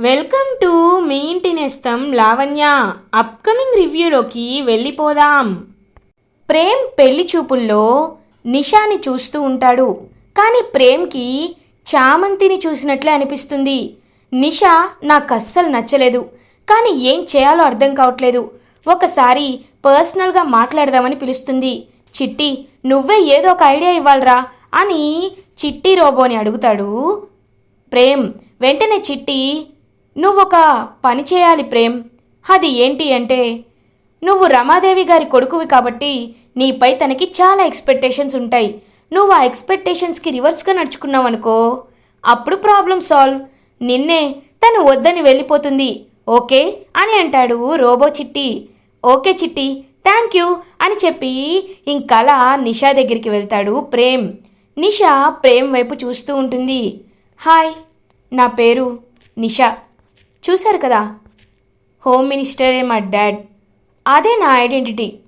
Welcome to me ఇంటి నేస్తం Lavanya upcoming రివ్యూలోకి వెళ్ళిపోదాం. ప్రేమ్ పెళ్ళి చూపుల్లో నిషాని చూస్తూ ఉంటాడు. కానీ ప్రేమ్కి చామంతిని చూసినట్లే అనిపిస్తుంది. నిషా నాకు అస్సలు నచ్చలేదు. కానీ ఏం చేయాలో అర్థం కావట్లేదు. ఒకసారి పర్సనల్గా మాట్లాడదామని పిలుస్తుంది. చిట్టి నువ్వే ఏదో ఒక ఐడియా ఇవ్వాలరా అని చిట్టి రోబోని అడుగుతాడు. ప్రేమ్ వెంటనే చిట్టి నువ్వొక పని చేయాలి ప్రేమ్. అది ఏంటి అంటే నువ్వు రమాదేవి గారి కొడుకువి కాబట్టి నీపై తనకి చాలా ఎక్స్పెక్టేషన్స్ ఉంటాయి. నువ్వు ఆ ఎక్స్పెక్టేషన్స్కి రివర్స్గా నడుచుకున్నావు అనుకో అప్పుడు ప్రాబ్లం సాల్వ్. నిన్నే తను వద్దని వెళ్ళిపోతుంది. ఓకే అని అంటాడు రోబో చిట్టి. ఓకే చిట్టి థ్యాంక్ యూ అని చెప్పి ఇంకలా నిషా దగ్గరికి వెళ్తాడు ప్రేమ్. నిషా ప్రేమ్ వైపు చూస్తూ ఉంటుంది. హాయ్ నా పేరు నిషా. చూశారు కదా? హోమ్ మినిస్టరే మా డాడ్. అదే నా ఐడెంటిటీ.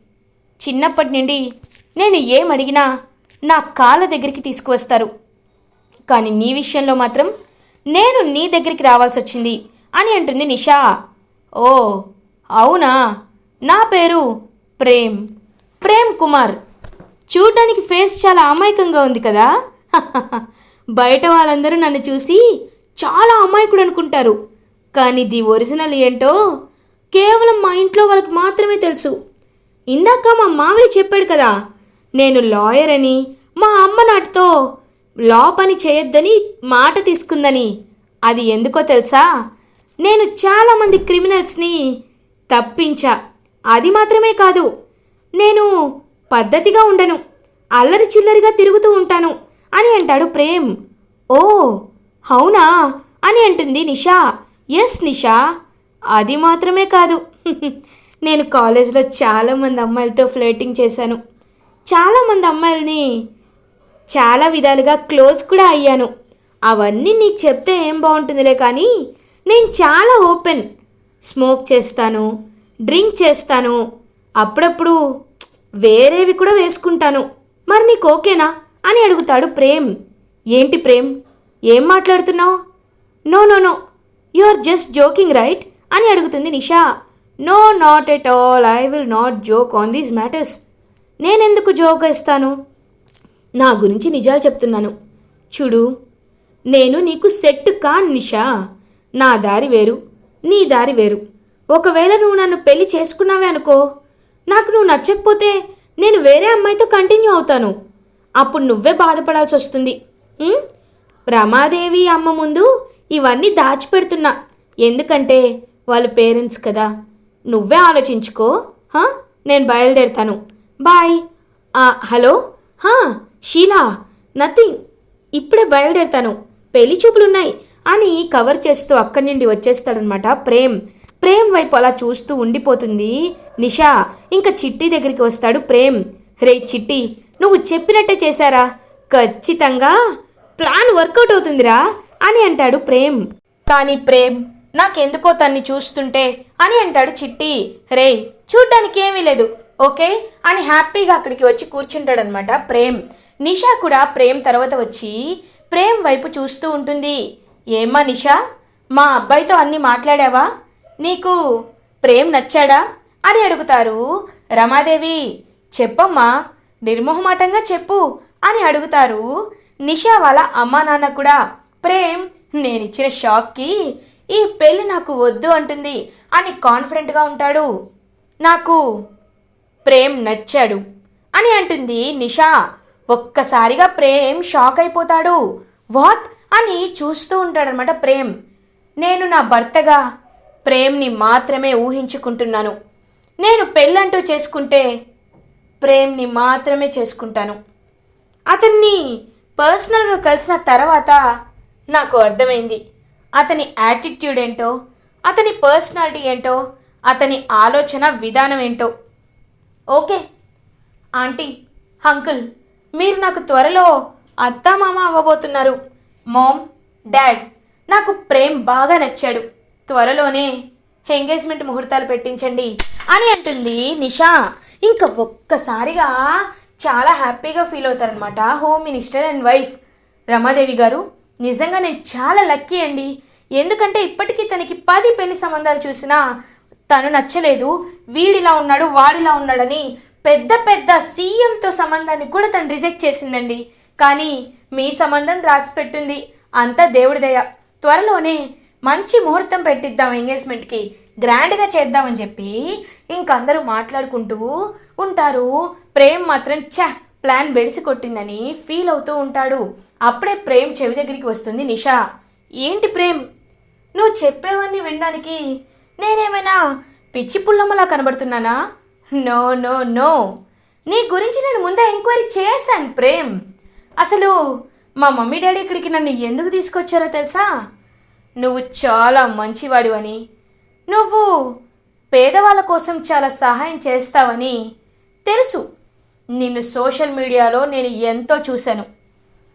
చిన్నప్పటి నుండి నేను ఏమడిగినా నా కాళ్ళ దగ్గరికి తీసుకువస్తారు. కానీ నీ విషయంలో మాత్రం నేను నీ దగ్గరికి రావాల్సి వచ్చింది అని అంటుంది నిషా. ఓ అవునా? నా పేరు ప్రేమ్. ప్రేమ్ కుమార్. చూడ్డానికి ఫేస్ చాలా అమాయకంగా ఉంది కదా? బయట వాళ్ళందరూ నన్ను చూసి చాలా అమాయకుడు అనుకుంటారు. కానీ ది ఒరిజినల్ ఏంటో కేవలం మా ఇంట్లో వాళ్ళకి మాత్రమే తెలుసు. ఇందాక మా మావయ్య చెప్పాడు కదా నేను లాయర్ అని మా అమ్మ నాటితో లా పని చేయొద్దని మాట తీసుకుందని. అది ఎందుకో తెలుసా? నేను చాలామంది క్రిమినల్స్ని తప్పించా. అది మాత్రమే కాదు నేను పద్ధతిగా ఉండను అల్లరి చిల్లరిగా తిరుగుతూ ఉంటాను అని అంటాడు ప్రేమ్. ఓ అవునా? అని అంటుంది నిషా. ఎస్ నిషా అది మాత్రమే కాదు. నేను కాలేజ్లో చాలామంది అమ్మాయిలతో ఫ్లర్టింగ్ చేశాను. చాలామంది అమ్మాయిల్ని చాలా విధాలుగా క్లోజ్ కూడా అయ్యాను. అవన్నీ నీకు చెప్తే ఏం బాగుంటుందిలే కానీ నేను చాలా ఓపెన్. స్మోక్ చేస్తాను డ్రింక్ చేస్తాను. అప్పుడప్పుడు వేరేవి కూడా వేసుకుంటాను. మరి నీకు ఓకేనా అని అడుగుతాడు ప్రేమ్. ఏంటి ప్రేమ్? ఏం మాట్లాడుతున్నావు? No no no. You are just joking right అని అడుగుతుంది Nisha. No not at all I will not joke on these matters నేనెందుకు జోక్ ఇస్తాను నా గురించి నిజాలు చెప్తున్నాను. చూడు నేను నీకు సెట్ కాన్ నిషా. నా దారి వేరు నీ దారి వేరు. ఒకవేళ నువ్వు నన్ను పెళ్ళి చేసుకున్నావే అనుకో నాకు నువ్వు నచ్చకపోతే నేను వేరే అమ్మాయితో కంటిన్యూ అవుతాను. అప్పుడు నువ్వే బాధపడాల్సి వస్తుంది. రమాదేవి అమ్మ ముందు ఇవన్నీ దాచిపెడుతున్నా. ఎందుకంటే వాళ్ళ పేరెంట్స్ కదా. నువ్వే ఆలోచించుకో. నేను బయలుదేరుతాను. బాయ్. హలో? షీలా? నథింగ్. ఇప్పుడే బయలుదేరుతాను. పెళ్ళి చూపులున్నాయి అని కవర్ చేస్తూ అక్కడి నుండి వచ్చేస్తాడనమాట ప్రేమ్. ప్రేమ్ వైపు అలా చూస్తూ ఉండిపోతుంది నిషా. ఇంకా చిట్టి దగ్గరికి వస్తాడు ప్రేమ్. రే చిట్టి నువ్వు చెప్పినట్టే చేశారా? ఖచ్చితంగా. ప్లాన్ వర్కౌట్ అవుతుందిరా. అని అంటాడు ప్రేమ్. కానీ ప్రేమ్ నాకెందుకో తన్ని చూస్తుంటే అని అంటాడు చిట్టి. రే చూడ్డానికి ఏమీ లేదు ఓకే? అని హ్యాపీగా అక్కడికి వచ్చి కూర్చుంటాడనమాట ప్రేమ్. నిషా కూడా ప్రేమ్ తర్వాత వచ్చి ప్రేమ్ వైపు చూస్తూ ఉంటుంది. ఏమ్మా నిషా మా అబ్బాయితో అన్ని మాట్లాడావా? నీకు ప్రేమ్ నచ్చాడా? అని అడుగుతారు రమాదేవి. చెప్పమ్మా నిర్మోహమాటంగా చెప్పు అని అడుగుతారు నిషా వాళ్ళ అమ్మా నాన్న కూడా. ప్రేమ్ నేనిచ్చిన షాక్కి ఈ పెళ్ళి నాకు వద్దు అంటుంది అని కాన్ఫిడెంట్గా ఉంటాడు. నాకు ప్రేమ్ నచ్చాడు అని అంటుంది నిషా. ఒక్కసారిగా ప్రేమ్ షాక్ అయిపోతాడు. వాట్? అని చూస్తూ ఉంటాడనమాట ప్రేమ్. నేను నా భర్తగా ప్రేమ్ని మాత్రమే ఊహించుకుంటున్నాను. నేను పెళ్ళంటూ చేసుకుంటే ప్రేమ్ని మాత్రమే చేసుకుంటాను. అతన్ని పర్సనల్గా కలిసిన తర్వాత నాకు అర్థమైంది. అతని యాటిట్యూడ్ ఏంటో అతని పర్సనాలిటీ ఏంటో అతని ఆలోచన విధానం ఏంటో. ఓకే. ఆంటీ అంకుల్ మీరు నాకు త్వరలో అత్తమామ అవ్వబోతున్నారు. మామ్ డాడ్ నాకు ప్రేమ్ బాగా నచ్చాడు. త్వరలోనే ఎంగేజ్మెంట్ ముహూర్తాలు పెట్టించండి అని అంటుంది నిషా. ఇంకా ఒక్కసారిగా చాలా హ్యాపీగా ఫీల్ అవుతారనమాట home minister and wife Ramadevi గారు. నిజంగా నేను చాలా లక్కీ అండి. ఎందుకంటే ఇప్పటికీ తనకి పది పెళ్ళి సంబంధాలు చూసినా తను నచ్చలేదు. వీడిలా ఉన్నాడు వాడిలా ఉన్నాడని పెద్ద పెద్ద సీఎంతో సంబంధాన్ని కూడా తను రిజెక్ట్ చేసిందండి. కానీ మీ సంబంధం రాసిపెట్టింది అంతా దేవుడి దయ. త్వరలోనే మంచి ముహూర్తం పెట్టిద్దాం ఎంగేజ్మెంట్కి. గ్రాండ్గా చేద్దామని చెప్పి ఇంకందరూ మాట్లాడుకుంటూ ఉంటారు. ప్రేమ్ మాత్రం చ ప్లాన్ బెడిసి కొట్టిందని ఫీల్ అవుతూ ఉంటాడు. అప్పుడే ప్రేమ్ చెవి దగ్గరికి వస్తుంది నిషా. ఏంటి ప్రేమ్? నువ్వు చెప్పేవన్నీ వినడానికి నేనేమైనా పిచ్చి పుల్లమ్మలా కనబడుతున్నానా? No no no. నీ గురించి నేను ముందే ఎంక్వైరీ చేశాను ప్రేమ్. అసలు మా మమ్మీ డాడీ ఇక్కడికి నన్ను ఎందుకు తీసుకొచ్చారో తెలుసా? నువ్వు చాలా మంచివాడివని. నువ్వు పేదవాళ్ళ కోసం చాలా సహాయం చేస్తావని తెలుసు. నిన్ను సోషల్ మీడియాలో నేను ఎంతో చూశాను.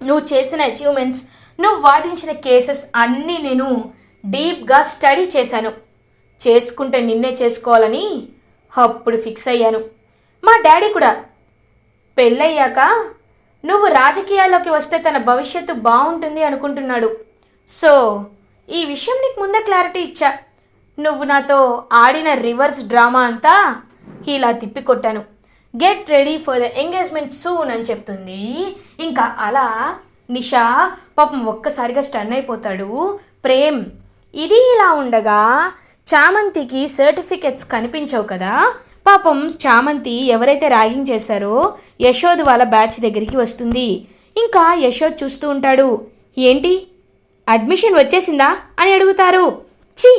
నువ్వు చేసిన అచీవ్మెంట్స్ నువ్వు వాదించిన కేసెస్ అన్నీ నేను డీప్గా స్టడీ చేశాను. చేసుకుంటే నిన్నే చేసుకోవాలని అప్పుడు ఫిక్స్ అయ్యాను. మా డాడీ కూడా పెళ్ళయ్యాక నువ్వు రాజకీయాల్లోకి వస్తే తన భవిష్యత్తు బాగుంటుంది అనుకుంటున్నాడు. సో ఈ విషయం నీకు ముందే క్లారిటీ ఇచ్చా. నువ్వు నాతో ఆడిన రివర్స్ డ్రామా అంతా ఇలా తిప్పికొట్టాను. Get ready for the engagement soon అని చెప్తుంది. ఇంకా అలా నిషా పాపం ఒక్కసారిగా స్టన్ అయిపోతాడు. ప్రేమ్ ఇది ఇలా ఉండగా చామంతికి సర్టిఫికెట్స్ కనిపించవు కదా. పాపం చామంతి ఎవరైతే ర్యాగింగ్ చేశారో యశోద్ వాళ్ళ బ్యాచ్ దగ్గరికి వస్తుంది. ఇంకా యశోద్ చూస్తూ ఉంటాడు. ఏంటి? అడ్మిషన్ వచ్చేసిందా అని అడుగుతారు. ఛీ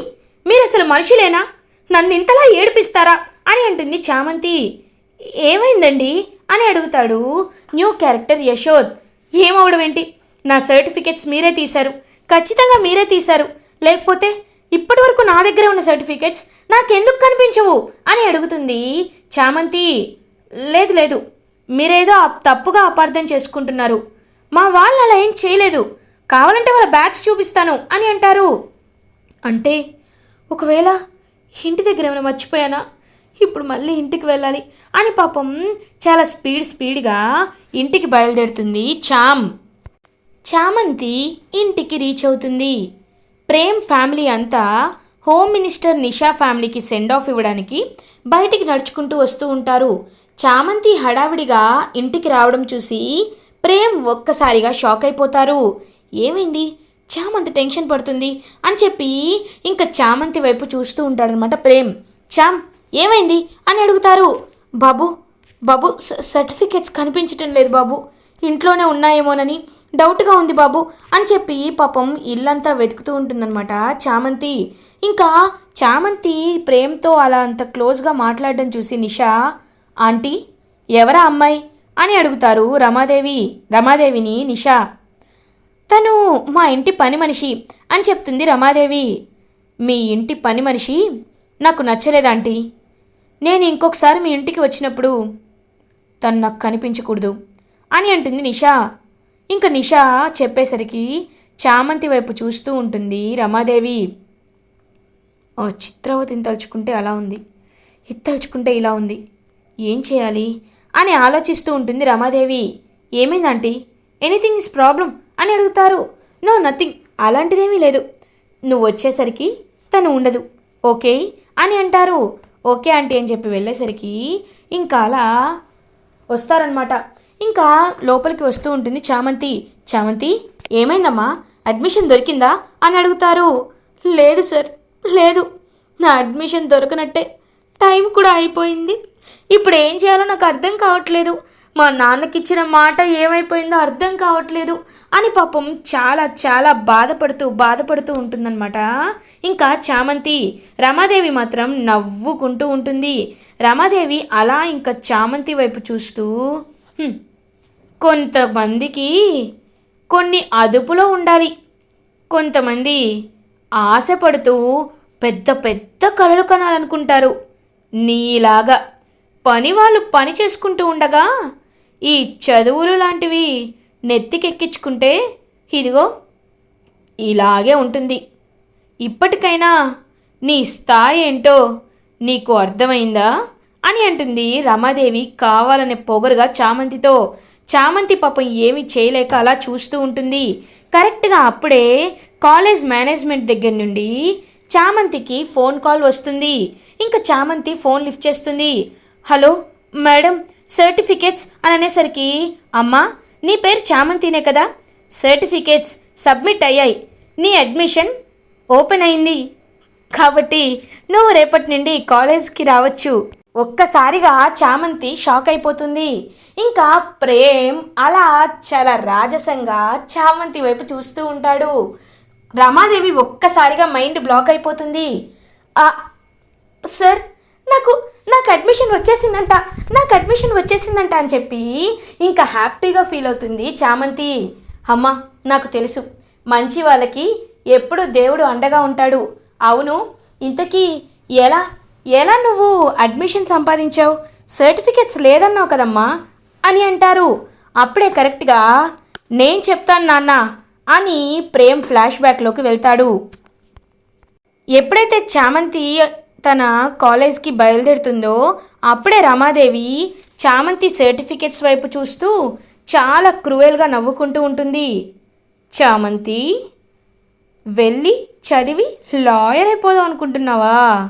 మీరు అసలు మనుషులేనా? నన్ను ఇంతలా ఏడిపిస్తారా? అని అంటుంది చామంతి. ఏమైందండి? అని అడుగుతాడు న్యూ క్యారెక్టర్ యశోద్. ఏమవడం ఏంటి? నా సర్టిఫికెట్స్ మీరే తీశారు. ఖచ్చితంగా మీరే తీశారు. లేకపోతే ఇప్పటి వరకు నా దగ్గర ఉన్న సర్టిఫికెట్స్ నాకెందుకు కనిపించవు? అని అడుగుతుంది చామంతి. లేదు లేదు. మీరేదో తప్పుగా అపార్థం చేసుకుంటున్నారు. మా వాళ్ళు అలా ఏం చేయలేదు. కావాలంటే వాళ్ళ బ్యాగ్స్ చూపిస్తాను అని అంటారు. అంటే ఒకవేళ ఇంటి దగ్గర ఏమైనా మర్చిపోయానా? ఇప్పుడు మళ్ళీ ఇంటికి వెళ్ళాలి. అని పాపం చాలా స్పీడ్ స్పీడ్గా ఇంటికి బయలుదేరుతుంది చామ్ చామంతి ఇంటికి రీచ్ అవుతుంది. ప్రేమ్ ఫ్యామిలీ అంతా హోమ్ మినిస్టర్ నిషా ఫ్యామిలీకి సెండ్ ఆఫ్ ఇవ్వడానికి బయటికి నడుచుకుంటూ వస్తూ ఉంటారు. చామంతి హడావిడిగా ఇంటికి రావడం చూసి ప్రేమ్ ఒక్కసారిగా షాక్ అయిపోతారు. ఏమైంది? చామంతి టెన్షన్ పడుతుంది అని చెప్పి ఇంకా చామంతి వైపు చూస్తూ ఉంటాడనమాట ప్రేమ్. చామ్ ఏమైంది అని అడుగుతారు. బాబు బాబు స- సర్టిఫికెట్స్ కనిపించటం లేదు బాబు. ఇంట్లోనే ఉన్నాయేమోనని డౌట్గా ఉంది బాబు అని చెప్పి పాపం ఇల్లంతా వెతుకుతూ ఉంటుందన్నమాట చామంతి. ఇంకా చామంతి ప్రేమ్తో అలా అంత క్లోజ్గా మాట్లాడడం చూసి నిషా ఆంటీ ఎవరా అమ్మాయి? అని అడుగుతారు రమాదేవి. రమాదేవిని నిషా తను మా ఇంటి పని మనిషి అని చెప్తుంది రమాదేవి. మీ ఇంటి పని మనిషి? నాకు నచ్చలేదాంటీ నేను ఇంకొకసారి మీ ఇంటికి వచ్చినప్పుడు తను నాకు కనిపించకూడదు అని అంటుంది నిషా. ఇంకా నిషా చెప్పేసరికి చామంతి వైపు చూస్తూ ఉంటుంది రమాదేవి. ఓ చిత్రవతిని తలుచుకుంటే అలా ఉంది. ఇది తలుచుకుంటే ఇలా ఉంది. ఏం చేయాలి? అని ఆలోచిస్తూ ఉంటుంది రమాదేవి. ఏమైందంటీ ఎనీథింగ్ ఇస్ ప్రాబ్లం అని అడుగుతారు. No nothing. అలాంటిదేమీ లేదు. నువ్వు వచ్చేసరికి తను ఉండదు. ఓకే? అని అంటారు. ఓకే ఆంటీ అని చెప్పి వెళ్ళేసరికి ఇంకా అలా వస్తారనమాట ఇంకా లోపలికి వస్తూ ఉంటుంది చామంతి. చామంతి ఏమైందమ్మా? అడ్మిషన్ దొరికిందా? అని అడుగుతారు. లేదు సార్ లేదు. నా అడ్మిషన్ దొరకనట్టే. టైం కూడా అయిపోయింది. ఇప్పుడు ఏం చేయాలో నాకు అర్థం కావట్లేదు. మా నాన్నకిచ్చిన మాట ఏమైపోయిందో అర్థం కావట్లేదు అని పాపం చాలా చాలా బాధపడుతూ బాధపడుతూ ఉంటుందన్నమాట. ఇంకా చామంతి రమాదేవి మాత్రం నవ్వుకుంటూ ఉంటుంది. రమాదేవి అలా ఇంకా చామంతి వైపు చూస్తూ కొంతమందికి కొన్ని అదుపులో ఉండాలి. కొంతమంది ఆశపడుతూ పెద్ద పెద్ద కలలు కనాలనుకుంటారు. నీలాగా పని వాళ్ళు పని చేసుకుంటూ ఉండగా ఈ చదువులు లాంటివి నెత్తికెక్కించుకుంటే ఇదిగో ఇలాగే ఉంటుంది. ఇప్పటికైనా నీ స్థాయి ఏంటో నీకు అర్థమైందా? అని అంటుంది రమాదేవి కావాలనే పొగరుగా చామంతితో. చామంతి పాపం ఏమీ చేయలేక అలా చూస్తూ ఉంటుంది. కరెక్ట్గా అప్పుడే కాలేజ్ మేనేజ్మెంట్ దగ్గర నుండి చామంతికి ఫోన్ కాల్ వస్తుంది. ఇంకా చామంతి ఫోన్ లిఫ్ట్ చేస్తుంది. హలో మేడం సర్టిఫికేట్స్ అని అనేసరికి అమ్మా నీ పేరు చామంతినే కదా? సర్టిఫికేట్స్ సబ్మిట్ అయ్యాయి. నీ అడ్మిషన్ ఓపెన్ అయింది. కాబట్టి నువ్వు రేపటి నుండి కాలేజ్కి రావచ్చు. ఒక్కసారిగా చామంతి షాక్ అయిపోతుంది. ఇంకా ప్రేమ్ అలా చాలా రాజసంగా చామంతి వైపు చూస్తూ ఉంటాడు. రమాదేవి ఒక్కసారిగా మైండ్ బ్లాక్ అయిపోతుంది. సార్ నాకు నాకు అడ్మిషన్ వచ్చేసిందంట. నాకు అడ్మిషన్ వచ్చేసిందంట అని చెప్పి ఇంకా హ్యాపీగా ఫీల్ అవుతుంది చామంతి. అమ్మ నాకు తెలుసు. మంచి వాళ్ళకి ఎప్పుడు దేవుడు అండగా ఉంటాడు. అవును ఇంతకీ ఎలా ఎలా నువ్వు అడ్మిషన్ సంపాదించావు? సర్టిఫికెట్స్ లేదన్నావు కదమ్మా అని అంటారు. అప్పుడే కరెక్ట్గా నేను చెప్తాను నాన్న అని ప్రేమ్ ఫ్లాష్ బ్యాక్లోకి వెళ్తాడు. ఎప్పుడైతే చామంతి తన కాలేజ్కి బయలుదేరుతుందో అప్పుడే రమాదేవి చామంతి సర్టిఫికెట్స్ వైపు చూస్తూ చాలా క్రూయల్గా నవ్వుకుంటూ ఉంటుంది. చామంతి వెళ్ళి చదివి లాయర్ అయిపోదాం అనుకుంటున్నావా?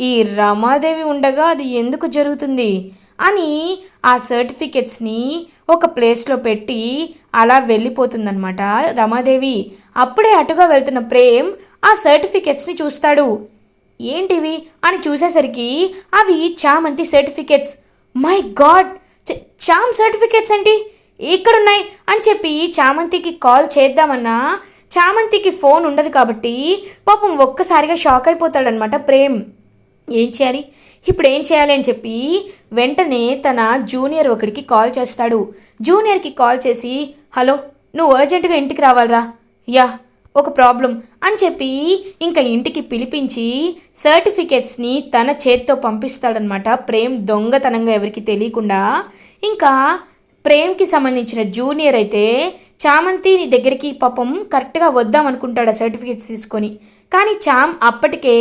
ఈ రమాదేవి ఉండగా అది ఎందుకు జరుగుతుంది? అని ఆ సర్టిఫికెట్స్ని ఒక ప్లేస్లో పెట్టి అలా వెళ్ళిపోతుందన్నమాట రమాదేవి. అప్పుడే అటుగా వెళ్తున్న ప్రేమ్ ఆ సర్టిఫికెట్స్ని చూస్తాడు. ఏంటివి అని చూసేసరికి అవి చామంతి సర్టిఫికెట్స్ మై గాడ్ చ- చామ్ సర్టిఫికేట్స్ ఏంటి? ఇక్కడున్నాయి అని చెప్పి చామంతికి కాల్ చేద్దామన్నా చామంతికి ఫోన్ ఉండదు కాబట్టి పాపం ఒక్కసారిగా షాక్ అయిపోతాడనమాట ప్రేమ్. ఏం చేయాలి? ఇప్పుడు ఏం చేయాలి అని చెప్పి వెంటనే తన జూనియర్ ఒకడికి కాల్ చేస్తాడు. జూనియర్కి కాల్ చేసి హలో నువ్వు అర్జెంటుగా ఇంటికి రావాలరా. యా ఒక ప్రాబ్లం అని చెప్పి ఇంకా ఇంటికి పిలిపించి సర్టిఫికెట్స్ని తన చేత్తో పంపిస్తాడనమాట ప్రేమ్ దొంగతనంగా ఎవరికి తెలియకుండా. ఇంకా ప్రేమ్కి సంబంధించిన జూనియర్ అయితే చామంతి నీ దగ్గరికి పాపం కరెక్ట్గా వద్దాం అనుకుంటాడు ఆ సర్టిఫికేట్స్ తీసుకొని. కానీ చామ్ అప్పటికే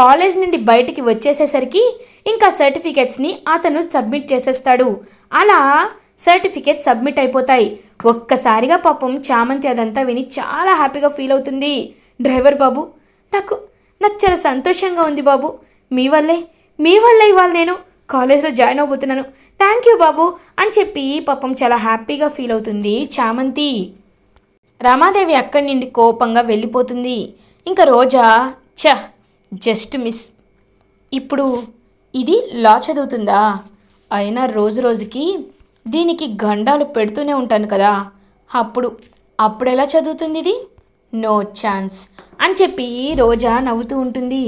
కాలేజ్ నుండి బయటికి వచ్చేసేసరికి ఇంకా సర్టిఫికేట్స్ని అతను సబ్మిట్ చేసేస్తాడు. అలా సర్టిఫికేట్ సబ్మిట్ అయిపోతాయి. ఒక్కసారిగా పాపం చామంతి అదంతా విని చాలా హ్యాపీగా ఫీల్ అవుతుంది. డ్రైవర్ బాబు నాకు నాకు చాలా సంతోషంగా ఉంది బాబు. మీ వల్లే మీ వల్లే ఇవాళ నేను కాలేజ్లో జాయిన్ అవబోతున్నాను. థ్యాంక్ యూ బాబు అని చెప్పి పాపం చాలా హ్యాపీగా ఫీల్ అవుతుంది చామంతి. రమాదేవి అక్కడి నుండి కోపంగా వెళ్ళిపోతుంది. ఇంకా రోజా చ జస్ట్ మిస్. ఇప్పుడు ఇది లా చదువుతుందా? అయినా రోజు రోజుకి దీనికి గండాలు పెడుతూనే ఉంటాను కదా. అప్పుడు అప్పుడు ఎలా చదువుతుంది ఇది నో ఛాన్స్ అని చెప్పి రోజా నవ్వుతూ ఉంటుంది.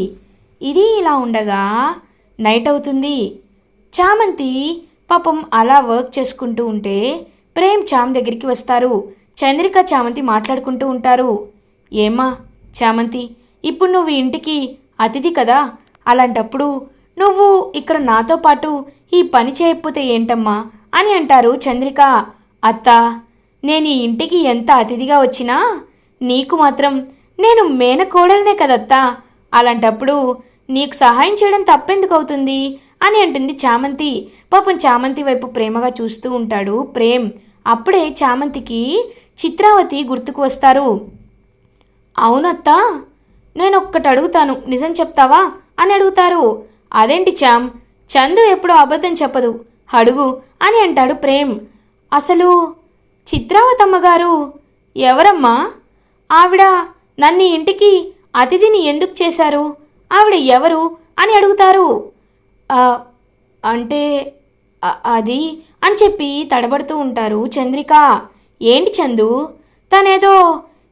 ఇది ఇలా ఉండగా నైట్ అవుతుంది. చామంతి పాపం అలా వర్క్ చేసుకుంటూ ఉంటే ప్రేమ్ చామ్ దగ్గరికి వస్తారు. చంద్రిక చామంతి మాట్లాడుకుంటూ ఉంటారు. ఏమా చామంతి ఇప్పుడు నువ్వు ఇంటికి అతిథి కదా? అలాంటప్పుడు నువ్వు ఇక్కడ నాతో పాటు ఈ పని చేయకపోతే ఏంటమ్మా? అని అంటారు చంద్రిక. అత్త నేను ఈ ఇంటికి ఎంత అతిథిగా వచ్చినా నీకు మాత్రం నేను మేనకోడలనే కదత్తా. అలాంటప్పుడు నీకు సహాయం చేయడం తప్పెందుకు అవుతుంది? అని అంటుంది చామంతి. పాపం చామంతి వైపు ప్రేమగా చూస్తూ ఉంటాడు ప్రేమ్. అప్పుడే చామంతికి చిత్రావతి గుర్తుకు వస్తారు. అవునత్తా నేను ఒక్కటి అడుగుతాను. నిజం చెప్తావా? అని అడుగుతారు. అదేంటి చామ్? చందు ఎప్పుడూ అబద్ధం చెప్పదు. అడుగు అని అంటాడు ప్రేమ్. అసలు చిత్రావతమ్మ గారు ఎవరమ్మా? ఆవిడ నన్ను ఇంటికి అతిథిని ఎందుకు చేశారు? ఆవిడ ఎవరు అని అడుగుతారు. అంటే అది అని చెప్పి తడబడుతూ ఉంటారు చంద్రిక. ఏంటి చందు? తనేదో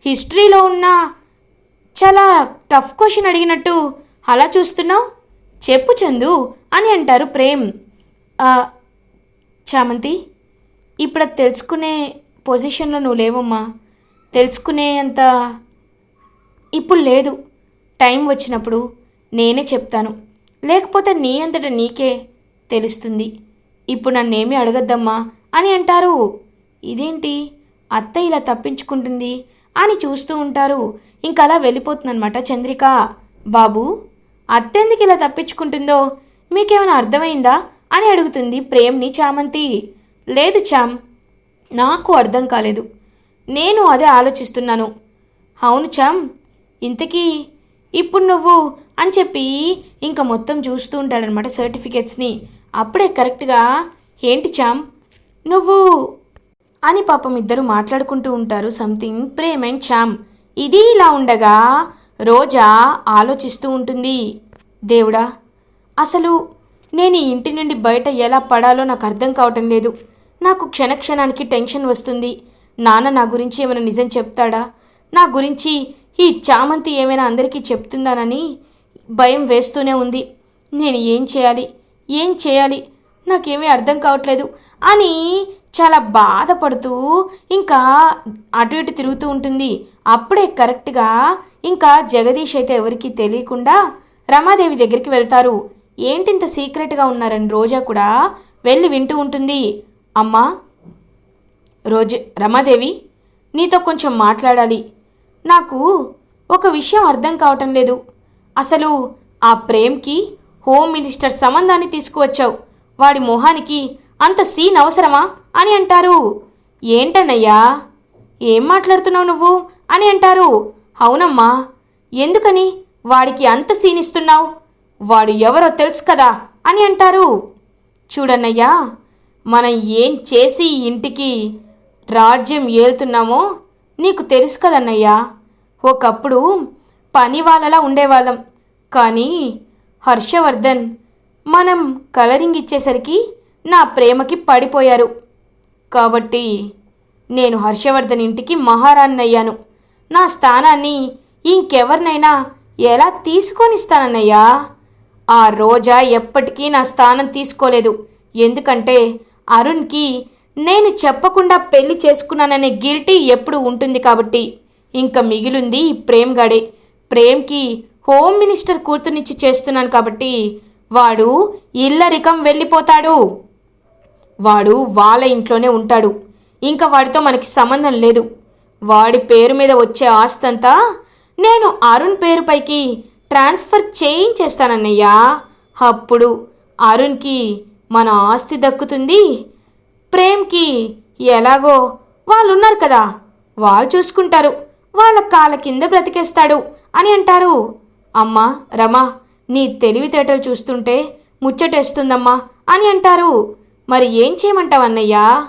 హిస్టరీలో ఉన్న చాలా టఫ్ క్వశ్చన్ అడిగినట్టు అలా చూస్తున్నావు? చెప్పు చందు అని అంటారు ప్రేమ్. చామంతి ఇప్పుడు అది తెలుసుకునే పొజిషన్లో నువ్వు లేవమ్మా. తెలుసుకునే అంత ఇప్పుడు లేదు. టైం వచ్చినప్పుడు నేనే చెప్తాను. లేకపోతే నీ అంతట నీకే తెలుస్తుంది. ఇప్పుడు నన్నేమీ అడగద్దమ్మా అని అంటారు. ఇదేంటి? అత్త ఇలా తప్పించుకుంటుంది అని చూస్తూ ఉంటారు. ఇంకా అలా వెళ్ళిపోతుందన్నమాట చంద్రిక. బాబు అత్తెందుకు ఇలా తప్పించుకుంటుందో? మీకేమైనా అర్థమైందా? అని అడుగుతుంది ప్రేమ్ని చామంతి. లేదు చామ్ నాకు అర్థం కాలేదు. నేను అదే ఆలోచిస్తున్నాను. అవును చామ్ ఇంతకీ ఇప్పుడు నువ్వు అని చెప్పి ఇంకా మొత్తం చూస్తూ ఉంటాడనమాట సర్టిఫికేట్స్ని. అప్పుడే కరెక్ట్గా ఏంటి చామ్ నువ్వు అని పాపం ఇద్దరు మాట్లాడుకుంటూ ఉంటారు సంథింగ్ ప్రేమ్ అండ్ చామ్ ఇది ఇలా ఉండగా రోజా ఆలోచిస్తూ ఉంటుంది. దేవుడా అసలు నేను ఈ ఇంటి నుండి బయట ఎలా పడాలో నాకు అర్థం కావటం లేదు. నాకు క్షణక్షణానికి టెన్షన్ వస్తుంది. నాన్న నా గురించి ఏమైనా నిజం చెప్తాడా? నా గురించి ఈ చామంతి ఏమైనా అందరికీ చెప్తుందానని భయం వేస్తూనే ఉంది. నేను ఏం చేయాలి? ఏం చేయాలి? నాకేమీ అర్థం కావట్లేదు అని చాలా బాధపడుతూ ఇంకా అటు ఇటు తిరుగుతూ ఉంటుంది. అప్పుడే కరెక్ట్గా ఇంకా జగదీష్ అయితే ఎవరికీ తెలియకుండా రమాదేవి దగ్గరికి వెళ్తారు. ఏంటింత సీక్రెట్గా ఉన్నారని రోజా కూడా వెళ్ళి వింటూ ఉంటుంది. అమ్మా రోజ రమాదేవి నీతో కొంచెం మాట్లాడాలి. నాకు ఒక విషయం అర్థం కావటం లేదు. అసలు ఆ ప్రేమ్కి హోమ్ మినిస్టర్ సంబంధాన్ని తీసుకువచ్చావు. వాడి మొహానికి అంత సీన్ అవసరమా అని అంటారు. ఏంటన్నయ్యా ఏం మాట్లాడుతున్నావు నువ్వు అని అంటారు. అవునమ్మా ఎందుకని వాడికి అంత సీన్ ఇస్తున్నావు? వాడు ఎవరో తెలుసు కదా అని అంటారు. చూడన్నయ్యా మనం ఏం చేసి ఇంటికి రాజ్యం ఏలుతున్నామో నీకు తెలుసు కదన్నయ్యా. ఒకప్పుడు పని వాళ్ళలా ఉండేవాళ్ళం. కానీ హర్షవర్ధన్ మనం కలరింగ్ ఇచ్చేసరికి నా ప్రేమకి పడిపోయారు. కాబట్టి నేను హర్షవర్ధన్ ఇంటికి మహారాణ్ణయ్యాను నా స్థానాన్ని ఇంకెవరినైనా ఎలా తీసుకొనిస్తానన్నయ్యా? ఆ రోజా ఎప్పటికీ నా స్థానం తీసుకోలేదు. ఎందుకంటే అరుణ్కి నేను చెప్పకుండా పెళ్ళి చేసుకున్నాననే గిల్టీ ఎప్పుడు ఉంటుంది కాబట్టి. ఇంకా మిగిలింది ప్రేమ్గాడే. ప్రేమ్కి హోమ్ మినిస్టర్ కూతుర్నిచ్చి చేస్తున్నాను కాబట్టి వాడు ఇల్లరికం వెళ్ళిపోతాడు. వాడు వాళ్ళ ఇంట్లోనే ఉంటాడు. ఇంకా వాడితో మనకి సంబంధం లేదు. వాడి పేరు మీద వచ్చే ఆస్తంతా నేను అరుణ్ పేరుపైకి ట్రాన్స్ఫర్ చేయించేస్తానన్నయ్యా అప్పుడు అరుణ్కి మన ఆస్తి దక్కుతుంది. ప్రేమ్కి ఎలాగో వాళ్ళున్నారు కదా. వాళ్ళు చూసుకుంటారు. వాళ్ళ కాళ్ళ కింద బ్రతికేస్తాడు అని అంటారు. అమ్మా రమా నీ తెలివితేటలు చూస్తుంటే ముచ్చటేస్తుందమ్మా అని అంటారు. మరి ఏం చేయమంటావన్నయ్యా?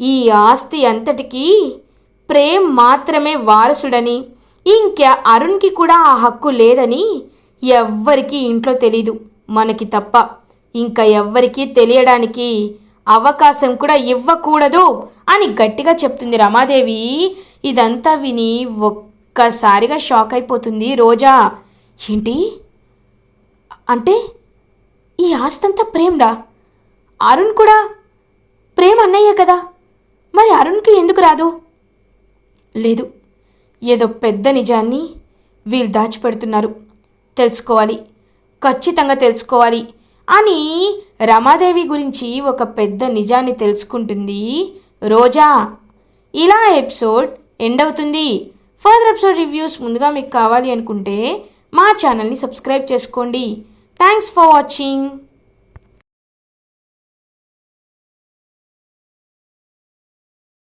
ఈ ఆస్తి అంతటికీ ప్రేమ్ మాత్రమే వారసుడని ఇంకా అరుణ్కి కూడా ఆ హక్కు లేదని ఎవ్వరికీ ఇంట్లో తెలీదు మనకి తప్ప. ఇంకా ఎవ్వరికీ తెలియడానికి అవకాశం కూడా ఇవ్వకూడదు అని గట్టిగా చెప్తుంది రమాదేవి. ఇదంతా విని ఒక్కసారిగా షాక్ అయిపోతుంది రోజా. ఏంటి? అంటే ఈ ఆస్తంతా ప్రేమ్దా? అరుణ్ కూడా ప్రేమ అన్నయ్య కదా? మరి అరుణ్కి ఎందుకు రాదు? లేదు ఏదో పెద్ద నిజాన్ని వీళ్ళు దాచిపెడుతున్నారు. తెలుసుకోవాలి. ఖచ్చితంగా తెలుసుకోవాలి అని రమాదేవి గురించి ఒక పెద్ద నిజాన్ని తెలుసుకుంటుంది రోజా. ఇలా ఎపిసోడ్ ఎండ్ అవుతుంది. ఫర్దర్ ఎపిసోడ్ రివ్యూస్ ముందుగా మీకు కావాలి అనుకుంటే మా ఛానల్ని సబ్స్క్రైబ్ చేసుకోండి. Thanks for watching.